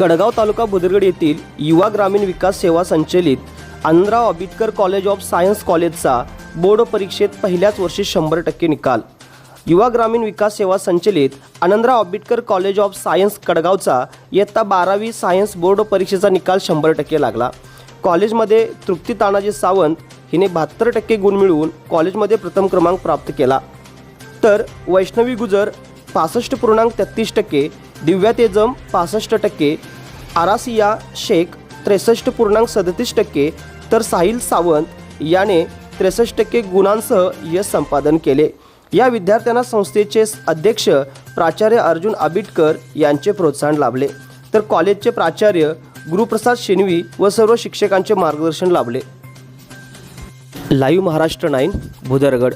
कडगाव तालुका बुदरगड येथील युवा ग्रामीण विकास सेवा संचलित Anandrao Ambedkar college of science कॉलेजचा बोर्ड परीक्षेत पहिल्याच वर्षी शंभर टक्के निकाल. युवा ग्रामीण विकास सेवा संचलित Anandrao Ambedkar college of science कडगावचा इयत्ता बारावी सायन्स बोर्ड परीक्षेचा निकाल शंभर टक्के लागला. कॉलेजमध्ये तृप्ती तानाजी सावंत हिने बहात्तर टक्के गुण मिळवून कॉलेजमध्ये प्रथम क्रमांक प्राप्त केला. तर वैष्णवी गुजर पासष्ट पूर्णांक तेहतीस टक्के दिव्या तेजम पासष्ट टक्के आरासिया शेख त्रेसष्ट पूर्णांक सदतीस टक्के तर साहिल सावंत याने त्रेसष्ट टक्के गुणांसह यश संपादन केले. या विद्यार्थ्यांना संस्थेचे अध्यक्ष प्राचार्य अर्जुन आबिटकर यांचे प्रोत्साहन लाभले. तर कॉलेजचे प्राचार्य गुरुप्रसाद शेनवी व सर्व शिक्षकांचे मार्गदर्शन लाभले. Live Maharashtra nine Bhudargad.